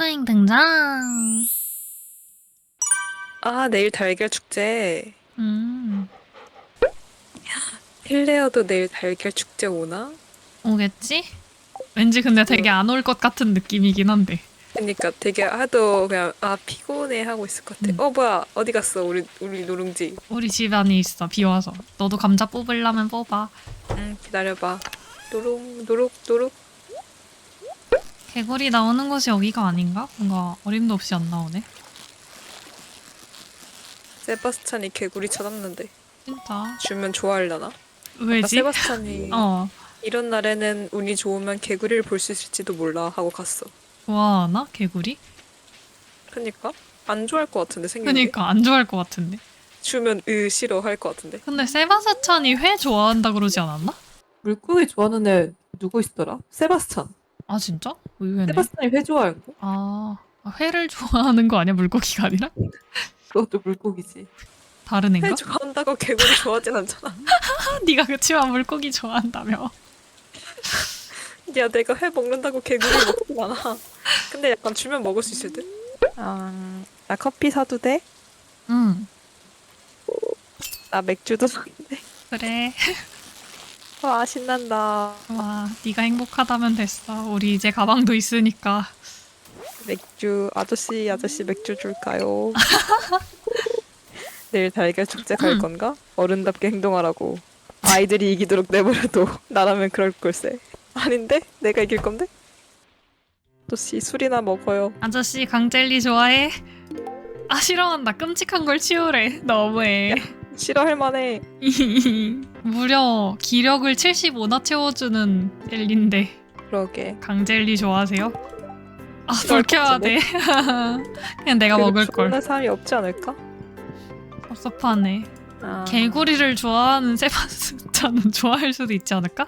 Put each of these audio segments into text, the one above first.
스프링 등장. 아, 내일 달걀 축제. 음, 힐레어도 내일 달걀 축제 오나? 오겠지? 왠지 근데 되게 안 올 것 같은 느낌이긴 한데. 그러니까 되게 하도 그냥 아 피곤해 하고 있을 것 같아. 음. 어 뭐야 어디 갔어 우리 우리 노룽지. 우리 집 안에 있어, 비 와서. 너도 감자 뽑으려면 뽑아. 응 기다려봐. 노룩 노룩 노룩. 개구리 나오는 곳이 여기가 아닌가? 뭔가 어림도 없이 안 나오네. 세바스찬이 개구리 찾았는데 진짜. 주면 좋아하려나? 나 왜지? 세바스찬이 어, 이런 날에는 운이 좋으면 개구리를 볼 수 있을지도 몰라 하고 갔어. 좋아하나? 개구리? 그니까 안 좋아할 것 같은데 생긴 게 그니까 안 좋아할 것 같은데. 주면 으 싫어 할 것 같은데. 근데 세바스찬이 회 좋아한다 그러지 않았나? 물고기 좋아하는 애 누구 있더라? 세바스찬. 아 진짜? 의외네. 세바스찬이 회 좋아하는 거? 아 회를 좋아하는 거 아니야 물고기가 아니라? 그것도 물고기지. 다른 애인가? 회 좋아한다고 개구리 좋아하진 않잖아. 네가 그치만 물고기 좋아한다며. 야 내가 회 먹는다고 개구리 먹진 않아. 근데 약간 주면 먹을 수 있을 듯. 아, 나 커피 사도 돼? 응 나 맥주도 사는데. 그래. 와 신난다. 와 네가 행복하다면 됐어. 우리 이제 가방도 있으니까. 맥주 아저씨 아저씨 맥주 줄까요? 내일 달걀 축제 갈 건가? 어른답게 행동하라고. 아이들이 이기도록 내버려도 나라면 그럴 걸세. 아닌데? 내가 이길 건데? 아저씨 술이나 먹어요. 아저씨 강젤리 좋아해? 아 싫어한다. 끔찍한 걸 치우래. 너무해. 싫어할 만해. 무려 기력을 75나 채워주는 젤리인데 그러게. 강젤리 좋아하세요? 아, 싫어할 불 켜야 것 돼. 그냥 내가 먹을 걸. 좋아하는 사람이 없지 않을까? 섭섭하네. 아, 개구리를 좋아하는 세바스찬은 좋아할 수도 있지 않을까?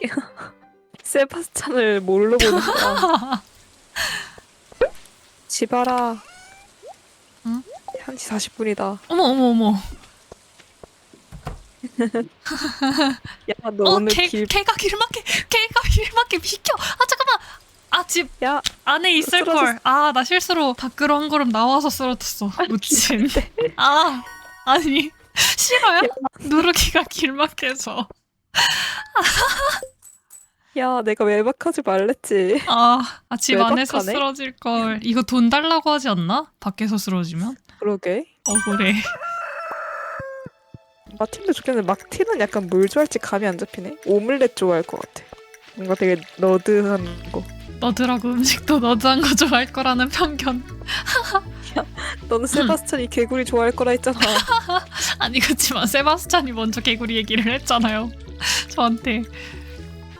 세바스찬을 뭘로 보는 거야? 집아라. 응? 1시 40분이다. 어머 어머 어머. 야, 너 어, 오늘 개, 길... 개가 길막해. 개가 길막해. 비켜. 아 잠깐만. 아 집 야, 안에 있을 걸. 아나 실수로 밖으로 한 걸음 나와서 쓰러졌어. 무친. 아 아니 싫어요? 누르기가 길막해서. 야, 내가 외박하지 말랬지. 아집 안에서 외박하네? 쓰러질 걸. 이거 돈 달라고 하지 않나? 밖에서 쓰러지면? 그러게. 억울해. 마틴도 좋겠는데 마틴은 약간 뭘 좋아할지 감이 안 잡히네. 오믈렛 좋아할 것 같아. 뭔가 되게 너드한 거. 너드라고 음식도 너드한 거 좋아할 거라는 편견. 너는 세바스찬이 개구리 좋아할 거라 했잖아. 아니 그치만 세바스찬이 먼저 개구리 얘기를 했잖아요. 저한테.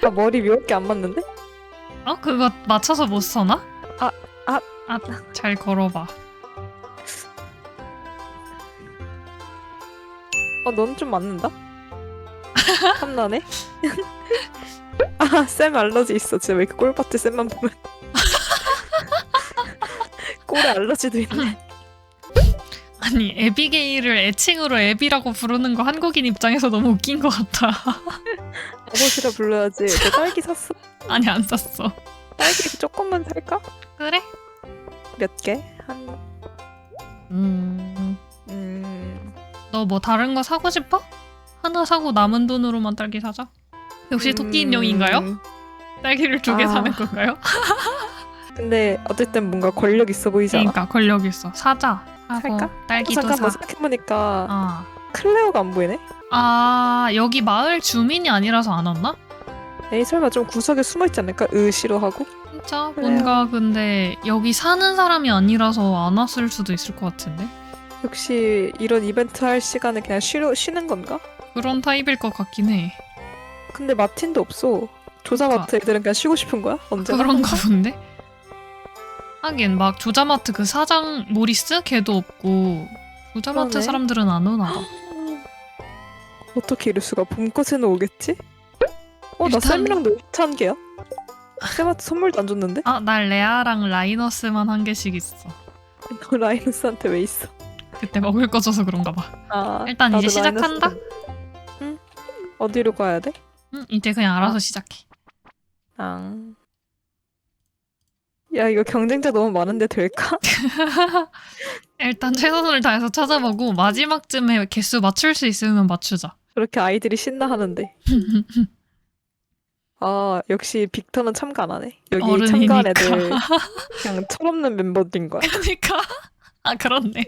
나 머리 묘하게 안 맞는데? 어 그거 맞춰서 못 써나? 아, 아. 아 잘 걸어봐. 어, 넌 좀 맞는다? 탐나네? 아, 쌤 알러지 있어. 진짜 왜 이렇게 꼴밭에 쌤만 보면. 꼴에 알러지도 있네. 아니 에비게일을 애칭으로 에비라고 부르는 거 한국인 입장에서 너무 웃긴 것 같아. 아버지라 불러야지. 너 딸기 샀어? 아니 안 샀어. 딸기 조금만 살까? 그래? 몇 개? 한, 음. 음. 너 뭐 다른 거 사고 싶어? 하나 사고 남은 돈으로만 딸기 사자. 역시 토끼 인형인가요? 음, 딸기를 두 개 아. 사는 건가요? 근데 어쨌든 뭔가 권력 있어 보이지 않아? 그러니까 권력 있어. 사자. 하고 살까? 딸기도 잠깐 뭐 사. 생각해보니까 아. 클레오가 안 보이네? 아 여기 마을 주민이 아니라서 안 왔나? 에이 설마 좀 구석에 숨어있지 않을까? 으 싫어하고? 진짜 그래요. 뭔가 근데 여기 사는 사람이 아니라서 안 왔을 수도 있을 것 같은데 역시 이런 이벤트 할 시간에 그냥 쉬러, 쉬는 건가? 그런 타입일 것 같긴 해. 근데 마틴도 없어. 조사마트 애들은 그냥 쉬고 싶은 거야? 언제나? 그런가 본데. 하긴 막 조자마트 그 사장 모리스 걔도 없고 조자마트 그러네. 사람들은 안 오나 봐. 어떻게 이럴 수가? 봄꽃에는 오겠지? 어, 나 일단- 쌤이랑 너 2천 개야? 쌤한테 선물도 안 줬는데? 아 날 레아랑 라이너스만 한 개씩 있어. 너 라이너스한테 왜 있어? 그때 먹을 거 줘서 그런가 봐. 아, 일단 나도 이제 시작한다? 응? 어디로 가야 돼? 응 이제 그냥 알아서 시작해. 아. 야 이거 경쟁자 너무 많은데 될까? 일단 최선을 다해서 찾아보고 마지막쯤에 개수 맞출 수 있으면 맞추자. 그렇게 아이들이 신나하는데. 아 역시 빅터는 참가 안 하네. 여기 어른이니까. 참가한 애들 그냥 철없는 멤버들인 거야. 그러니까 아 그렇네.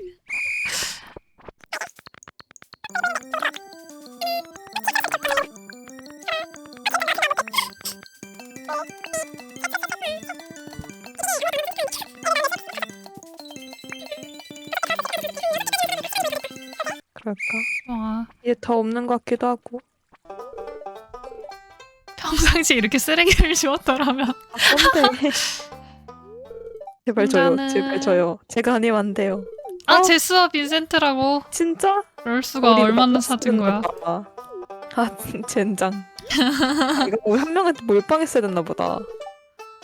그럴까? 좋아. 이게 더 없는 것 같기도 하고. 평상시 이렇게 쓰레기를 주웠더라면 아 뭔데? 제발 저요. 제발 저요. 제가 아니면 안 돼요. 아 어? 제스와 빈센트라고 진짜? 그럴 수가 우리 얼마나 사준 거야. 거 봐. 아 젠장. 이거 우리 한 명한테 몰빵했어야 됐나 보다.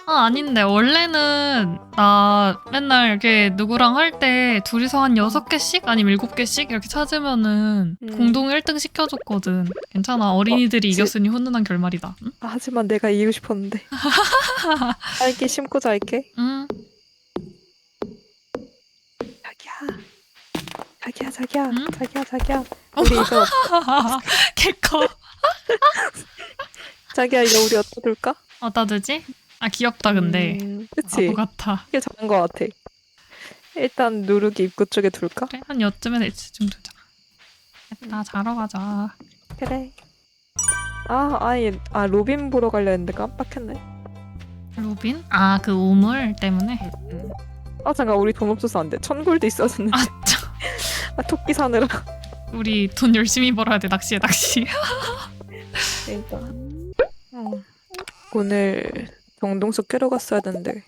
아 아닌데 원래는 나 맨날 이렇게 누구랑 할 때 둘이서 한 여섯 개씩 아니면 일곱 개씩 이렇게 찾으면은 음. 공동 1등 시켜줬거든. 괜찮아 어린이들이 그치. 이겼으니 훈훈한 결말이다. 응? 아, 하지만 내가 이기고 싶었는데. 잘게 심고 잘게. 응. 자기야. 자기야 자기야 응? 자기야 자기야. 우리 이거 개커. 자기야 이거 우리 어디다 둘까? 어디다 두지? 아 귀엽다 근데. 음, 그치. 바보 같아. 이게 잘한 것 같아. 일단 누르기 입구 쪽에 둘까? 그래 한 여쯤에 이쯤 두자. 됐다 자러 가자. 그래. 아 아예 아 로빈 보러 가려 했는데 깜빡했네. 로빈? 아 그 우물 때문에. 아 잠깐 우리 돈 없어서 안 돼. 천 골드 있었는데. 아 참. 아, 토끼 사느라. 우리 돈 열심히 벌어야 돼 낚시에 낚시. 그러니까. 어. 오늘 정동석 깨러 갔어야 되는데.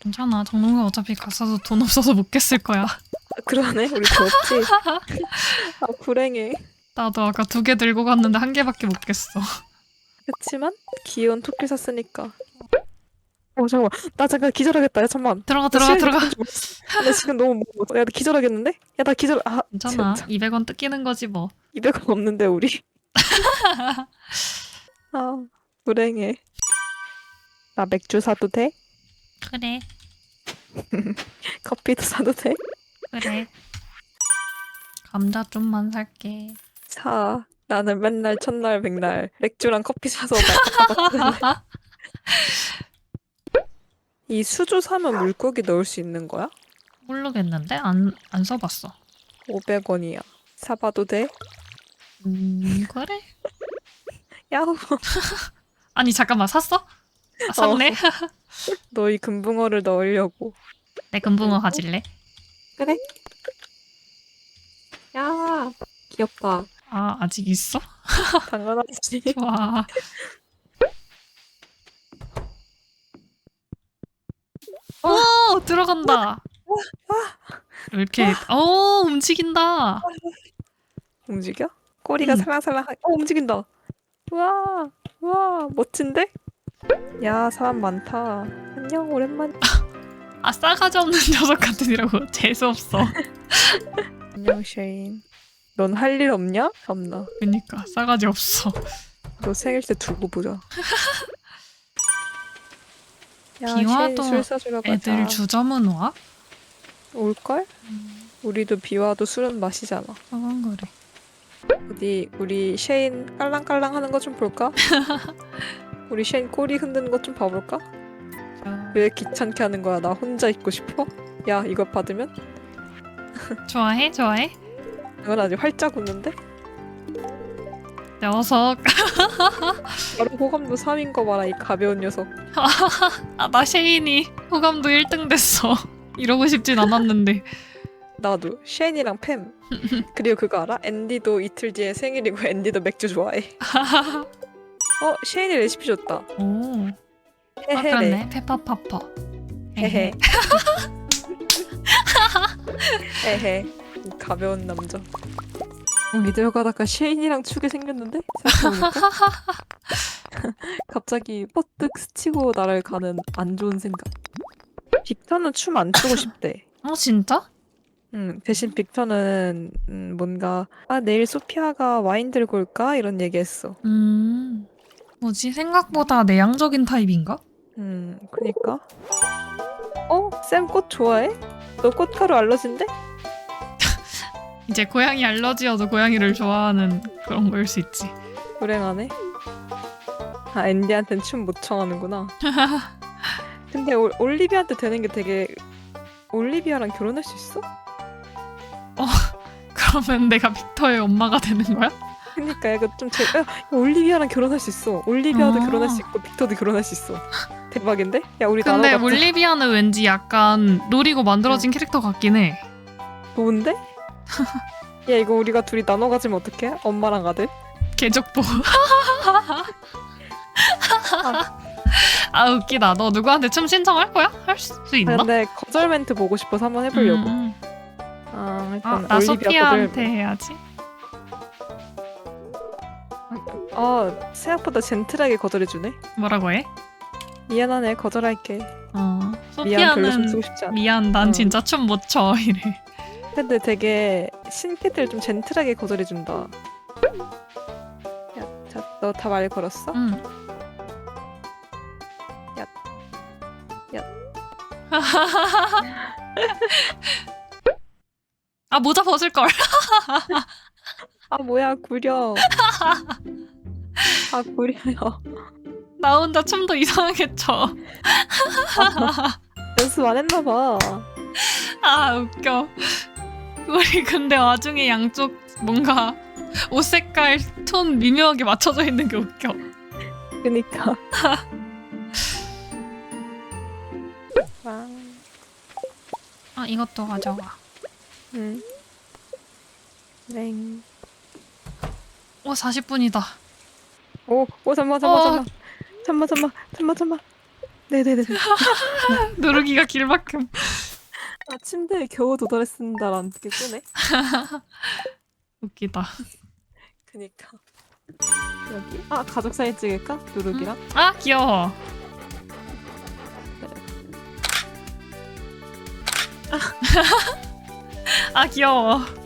괜찮아 정동가 어차피 갔어도 돈 없어서 못 깼을 거야. 아, 그러네 우리 돈 없지. 아 불행해. 나도 아까 두 개 들고 갔는데 한 개밖에 못 깼어. 그치만 귀여운 토끼 샀으니까. 어 잠깐만 나 잠깐 기절하겠다. 야 잠만. 들어가 나 들어가 들어가. 나 지금 너무 못. 야나 기절하겠는데? 야 나 기절. 아 괜찮아. 진짜. 200원 뜯기는 거지 뭐. 200원 없는데 우리. 아 불행해. 나 맥주 사도 돼? 그래 커피도 사도 돼? 그래. 감자 좀만 살게. 사. 나는 맨날 첫날 백날 맥주랑 커피 사서 막 이 수주 사면 물고기 넣을 수 있는 거야? 모르겠는데 안 안 써봤어. 500원이야. 사봐도 돼? 음 그래. 야호. 아니 잠깐만 샀어? 아, 샀네. 너희 금붕어를 넣으려고. 내 금붕어 가질래? 그래? 야, 귀엽다. 아 아직 있어? 당연하지. 좋아. 오 들어간다. 왜 이렇게 오 움직인다. 움직여? 꼬리가 응. 살랑살랑. 어 움직인다. 우와, 우 와, 멋진데? 야 사람 많다. 안녕 오랜만. 아 싸가지 없는 녀석 같으니라고 재수 없어. 안녕 쉐인. 넌 할 일 없냐? 없나? 그니까 싸가지 없어. 너 생일 때 두고 보자. 야, 비와도 쉐인 술 사주러 가자. 애들 주점은 와? 올걸? 우리도 비와도 술은 마시잖아. 그건 그래. 어디 우리 쉐인 깔랑깔랑 하는 거 좀 볼까? 우리 쉐인 꼬리 흔드는 것 좀 봐볼까? 왜 귀찮게 하는 거야? 나 혼자 있고 싶어? 야 이거 받으면? 좋아해? 좋아해? 이건 아직 활짝 웃는데? 녀석. 바로 호감도 3인 거 봐라 이 가벼운 녀석 아나 셰인이 호감도 1등 됐어. 이러고 싶진 않았는데. 나도 쉐인이랑 팸 그리고 그거 알아? 앤디도 이틀 뒤에 생일이고 앤디도 맥주 좋아해 어? 쉐인이 레시피 줬다 오. 아 헤헤레 그렇네. 페퍼파퍼. 헤헤 헤헤 이 가벼운 남자 여기 들어가다가 쉐인이랑 추게 생겼는데? 생각해보니까 갑자기 뻗뜩 스치고 나를 가는 안 좋은 생각. 빅터는 춤 안 추고 싶대 어 진짜? 음, 대신 빅터는 음, 뭔가 아 내일 소피아가 와인 들고 올까 이런 얘기했어. 음. 뭐지 생각보다 내향적인 타입인가? 음, 그니까 어? 쌤 꽃 좋아해? 너 꽃가루 알러진데? 이제 고양이 알러지여도 고양이를 좋아하는 그런 거일 수 있지. 불행하네. 아 앤디한텐 춤 못 청하는구나. 근데 올, 올리비아한테 되는 게 되게 올리비아랑 결혼할 수 있어? 그러면 내가 빅터의 엄마가 되는 거야? 그니까 이거 좀 제... 야, 올리비아랑 결혼할 수 있어. 올리비아도 아. 결혼할 수 있고 빅터도 결혼할 수 있어. 대박인데? 야 우리 근데 나눠 갖자. 올리비아는 왠지 약간 노리고 만들어진 캐릭터 같긴 해. 좋은데? 야 이거 우리가 둘이 나눠 가지면 어떡해? 엄마랑 아들? 개족보. 아 웃기다. 너 누구한테 춤 신청할 거야? 할수 있나? 근데 거절 멘트 보고 싶어서 한번 해보려고. 음, 음. 아 아, 일단 나 올리비아 소피아한테. 해야지. 아 생각보다 젠틀하게 거절해 주네. 뭐라고 해? 미안하네 거절할게. 어. 미안 별로 좀 소피아는 싶지 않아. 미안 난 어. 진짜 춤 못 춰 이래. 근데 되게 신캐들 좀 젠틀하게 거절해 준다. 야, 자, 너 다 말 걸었어? 응. 야. 야. 아 모자 벗을 걸. 아 뭐야 구려. 아 구려요. 나 혼자 춤도 이상하게 춰. 연습 안 했나 봐. 아 웃겨. 우리 근데 와중에 양쪽 뭔가 옷 색깔 톤 미묘하게 맞춰져 있는 게 웃겨. 그니까. 와. 아 이것도 가져와. 응. 랭. 오 40분이다. 오, 오 잠만 잠만 어. 잠만. 잠만 잠만 잠만 잠만. 네네네. 누르기가 길 만큼. 아 침대에 겨우 도달했습니다라는 게 뜨네. 웃기다. 그니까. 여기. 아 가족 사진 찍을까? 누룩이랑. 아 귀여워. 아 귀여워.